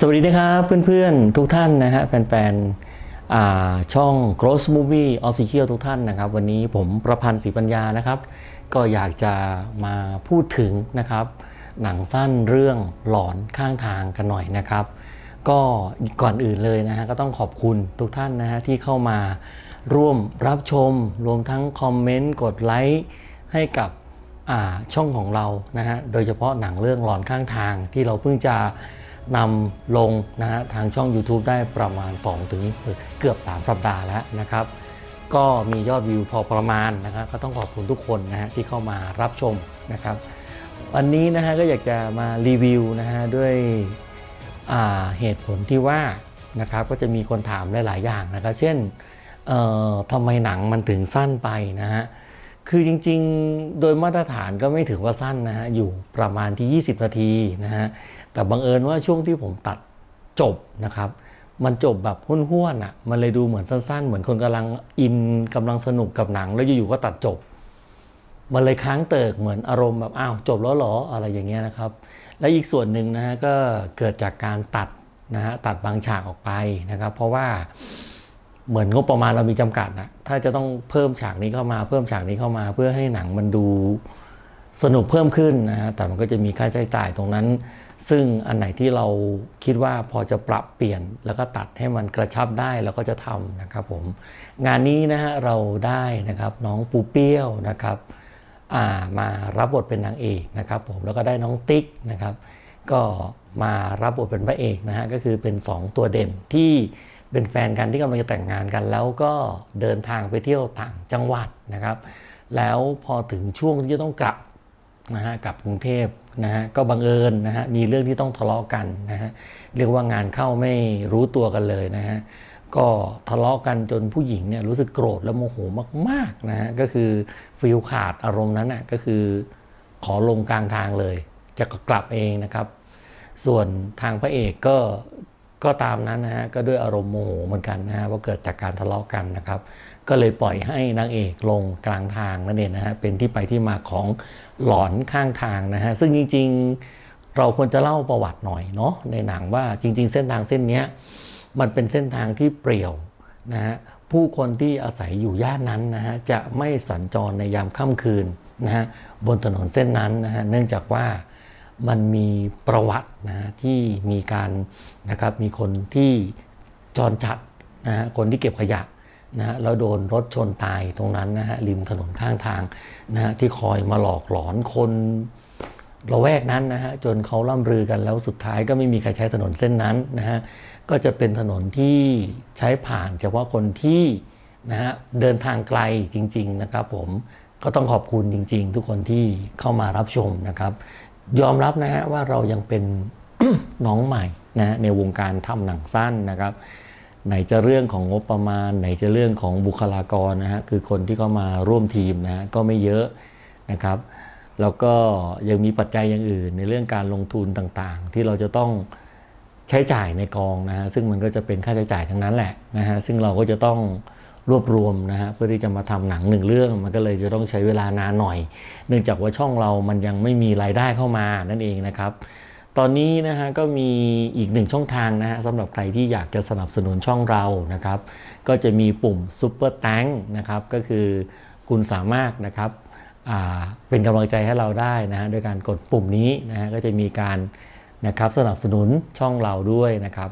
สวัสดีนะครับเพื่อนๆทุกท่านนะฮะแฟนๆช่อง Gross Movie Official ทุกท่านนะครับ วันนี้ผมประพันธ์ศรีปัญญานะครับ ก็อยากจะมาพูดถึงนะครับ หนังสั้นเรื่องหลอนข้างทางกันหน่อยนะครับ ก็ก่อนอื่นเลยนะฮะก็ต้องขอบคุณทุกท่านนะฮะที่เข้ามาร่วมรับชม รวมทั้งคอมเมนต์กดไลค์ให้กับช่องของเรานะฮะโดยเฉพาะหนังเรื่องหลอนข้างทางที่เราเพิ่งจะ นำลงนะฮะทางช่อง YouTube ได้ประมาณ 2 ถึงเกือบ 3 สัปดาห์แล้วนะครับ ก็มียอดวิวพอประมาณนะครับก็ต้องขอบคุณทุกคนนะฮะที่เข้ามารับชมนะครับ วันนี้นะฮะก็อยากจะมารีวิวนะฮะด้วยเหตุผลที่ว่านะครับก็จะมีคนถามหลาย ๆ อย่างนะครับ เช่นทำไมหนังมันถึงสั้นไปนะฮะคือจริง ๆ โดยมาตรฐานก็ไม่ถือว่าสั้นนะฮะอยู่ประมาณที่ 20 นาทีนะฮะ แต่บังเอิญว่าช่วงที่ผมตัดจบนะครับ มันจบแบบห้วนๆอะ มันเลยดูเหมือนสั้นๆ เหมือนคนกำลังอินกำลังสนุกกับหนัง แล้วอยู่ๆก็ตัดจบ มันเลยค้างเติกเหมือนอารมณ์แบบอ้าวจบแล้วหรออะไรอย่างเงี้ยนะครับ และอีกส่วนหนึ่งนะฮะก็เกิดจากการตัดนะฮะตัดบางฉากออกไปนะครับ เพราะว่าเหมือนงบประมาณเรามีจำกัดนะถ้าจะต้องเพิ่มฉากนี้เข้ามาเพิ่มฉากนี้เข้ามา เพื่อให้หนังมันดูสนุกเพิ่มขึ้นนะฮะแต่มันก็จะมีค่าใช้จ่ายตรงนั้น ซึ่งอันไหนที่เราคิดว่าพอจะปรับเปลี่ยน แล้วก็ตัดให้มันกระชับได้เราก็จะทำนะครับผมงานนี้นะฮะเราได้นะครับน้องปูเปี้ยวนะครับามารับบทเป็นนางเอกนะครับผมแล้วก็ได้น้องติ๊กนะครับ ก็มารับบทเป็นพระเอกนะฮะก็คือเป็น 2 ตัวเด่นที่เป็นแฟนกันที่กำลังจะแต่งงานกัน แล้วก็เดินทางไปเที่ยวต่างจังหวัดนะครับ แล้วพอถึงช่วงที่จะต้องกลับ นะฮะกับกรุงเทพนะฮะก็บังเอิญนะฮะมีเรื่องที่ต้องทะเลาะกันนะฮะเรียกว่างานเข้าไม่รู้ตัวกันเลยนะฮะก็ทะเลาะกันจนผู้หญิงเนี่ยรู้สึกโกรธและโมโหมากๆนะฮะก็คือฟิลขาดอารมณ์นั้นน่ะก็คือขอลงกลางทางเลย จะกลับเองนะครับ ส่วนทางพระเอกก็ ก็ตามนั้นนะฮะก็ด้วยอารมณ์โมโหเหมือนกันนะฮะว่าเกิดจากการทะเลาะกันนะครับ ก็เลยปล่อยให้นางเอกลงกลางทางนั่นเองนะฮะเป็นที่ไปที่มาของหลอนข้างทางนะฮะซึ่งจริงๆเราควรจะเล่าประวัติหน่อยเนาะในหนังว่าจริง ๆ เส้นทางเส้นเนี้ยมันเป็นเส้นทางที่เปรี่ยวนะฮะผู้คนที่อาศัยอยู่ย่านนั้นนะฮะจะไม่สัญจรในยามค่ำคืนนะฮะบนถนนเส้นนั้นนะฮะเนื่องจากว่า มันมีประวัตินะที่มีการนะครับมีคนที่จรจัดนะฮะคนที่เก็บขยะนะฮะแล้วโดนรถชนตายตรงนั้นนะฮะริมถนนข้างทางนะฮะที่คอยมาหลอกหลอนคนระแวกนั้นนะฮะจนเขาล่ำลือกันแล้วสุดท้ายก็ไม่มีใครใช้ถนนเส้นนั้นนะฮะก็จะเป็นถนนที่ใช้ผ่านเฉพาะคนที่นะฮะเดินทางไกลจริง ๆ นะครับผมก็ต้องขอบคุณจริง ๆ ทุกคนที่เข้ามารับชมนะครับ ยอมรับนะฮะว่าเรายังเป็นน้องใหม่นะฮะในวงการทำหนังสั้นนะครับ ไหนจะเรื่องของงบประมาณ ไหนจะเรื่องของบุคลากรนะฮะคือคนที่เข้ามาร่วมทีมนะฮะก็ไม่เยอะนะครับแล้วก็ยังมีปัจจัยอย่างอื่นในเรื่องการลงทุนต่างๆ ที่เราจะต้องใช้จ่ายในกองนะฮะซึ่งมันก็จะเป็นค่าใช้จ่ายทั้งนั้นแหละนะฮะซึ่งเราก็จะต้อง รวบรวมนะฮะเพื่อที่จะมาทำหนังหนึ่งเรื่อง มันก็เลยจะต้องใช้เวลานานหน่อย เนื่องจากว่าช่องเรามันยังไม่มีรายได้เข้ามานั่นเองนะครับ ตอนนี้นะฮะก็มีอีกหนึ่งช่องทางนะฮะสำหรับใครที่อยากจะสนับสนุนช่องเรานะครับ ก็จะมีปุ่ม Super t a n k นะครับก็คือคุณสามารถนะครับเป็นกำลังใจให้เราได้นะฮะโดยการกดปุ่มนี้นะฮะก็จะมีการนะครับสนับสนุนช่องเราด้วยนะครับ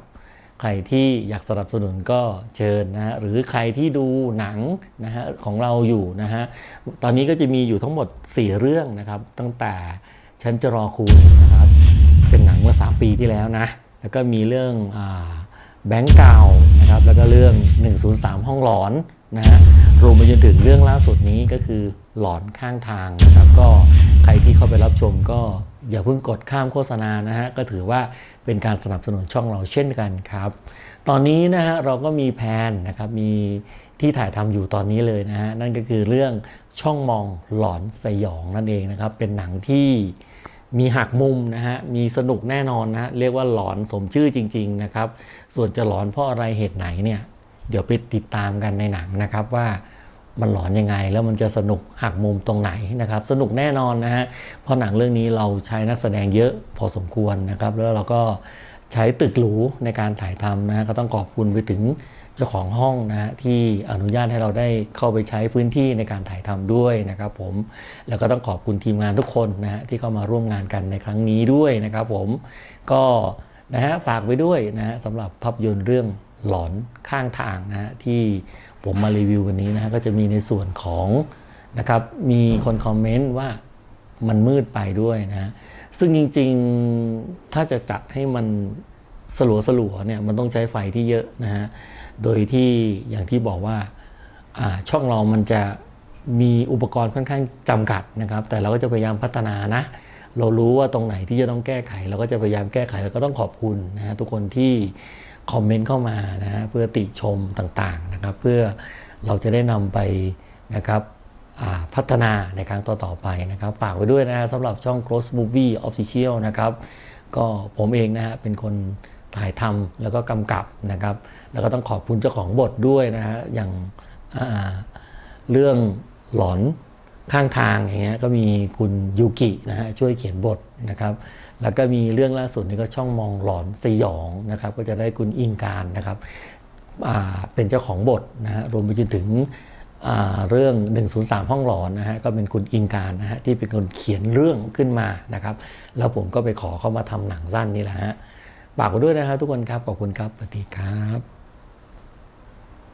ใครที่อยากสนับสนุนก็เชิญนะฮะหรือใครที่ดูหนังนะฮะของเราอยู่นะฮะตอนนี้ก็จะมีอยู่ทั้งหมด 4 เรื่องนะครับ ตั้งแต่ฉันจะรอคุณนะครับเป็นหนังเมื่อ 3 ปีที่แล้วนะ แล้วก็มีเรื่องแบงก์เก่านะครับแล้วก็เรื่อง 103 ห้องหลอนนะฮะรวมไปจนถึงเรื่องล่าสุดนี้ก็คือหลอนข้างทางนะครับก็ใครที่เข้าไปรับชมก็ อย่าเพิ่งกดข้ามโฆษณานะฮะก็ถือว่าเป็นการสนับสนุนช่องเราเช่นกันครับ ตอนนี้นะฮะเราก็มีแผนนะครับมีที่ถ่ายทำอยู่ตอนนี้เลยนะฮะนั่นก็คือเรื่องช่องมองหลอนสยองนั่นเองนะครับ เป็นหนังที่มีหักมุมนะฮะ มีสนุกแน่นอนนะ เรียกว่าหลอนสมชื่อจริง ๆนะครับ ส่วนจะหลอนเพราะอะไรเหตุไหนเนี่ย เดี๋ยวไปติดตามกันในหนังนะครับว่า มันหลอนยังไง แล้วมันจะสนุกหักมุมตรงไหนนะครับ สนุกแน่นอนนะฮะเพราะหนังเรื่องนี้เราใช้นักแสดงเยอะพอสมควรนะครับ แล้วเราก็ใช้ตึกหรูในการถ่ายทำนะฮะก็ต้องขอบคุณไปถึงเจ้าของห้องนะฮะที่อนุญาตให้เราได้เข้าไปใช้พื้นที่ในการถ่ายทำด้วยนะครับผมแล้วก็ต้องขอบคุณทีมงานทุกคนนะฮะที่เข้ามาร่วมงานกันในครั้งนี้ด้วยนะครับผมก็นะฮะฝากไว้ด้วยนะฮะสำหรับภาพยนตร์เรื่องหลอนข้างทางนะฮะที่ ผมมารีวิววันนี้นะฮะก็จะมีในส่วนของนะครับมีคนคอมเมนต์ว่ามันมืดไปด้วยนะซึ่งจริงๆถ้าจะจัดให้มันสลัวสลัวๆเนี่ยมันต้องใช้ไฟที่เยอะนะฮะโดยที่อย่างที่บอกว่าอ่าช่องเรามันจะมีอุปกรณ์ค่อนข้างจำกัดนะครับ แต่เราก็จะพยายามพัฒนานะ เรารู้ว่าตรงไหนที่จะต้องแก้ไข เราก็จะพยายามแก้ไขแล้วก็ต้องขอบคุณนะฮะทุกคนที่คอมเมนต์เข้ามานะฮะเพื่อติชมต่างๆนะครับ เพื่อเราจะได้นำไปนะครับพัฒนาในครั้งต่อๆไปนะครับฝากไว้ด้วยนะฮะสำหรับช่อง Cross Movie Official นะครับ ก็ผมเองนะฮะเป็นคนถ่ายทำแล้วก็กำกับนะครับ แล้วก็ต้องขอบคุณเจ้าของบทด้วยนะฮะอย่างเรื่องหลอน ข้างทางอย่างเงี้ยก็มีคุณยูกินะฮะช่วยเขียนบทนะครับ แล้วก็มีเรื่องล่าสุดนี่ก็ช่องมองหลอนสยองนะครับ ก็จะได้คุณอิงการนะครับเป็นเจ้าของบทนะฮะรวมไปจนถึงเรื่อง 103 ห้องหลอนนะฮะก็เป็นคุณอิงการนะฮะที่เป็นคนเขียนเรื่องขึ้นมานะครับ แล้วผมก็ไปขอเข้ามาทำหนังสั้นนี่แหละฮะฝากไว้ด้วยนะฮะทุกคนครับขอบคุณครับสวัสดีครับ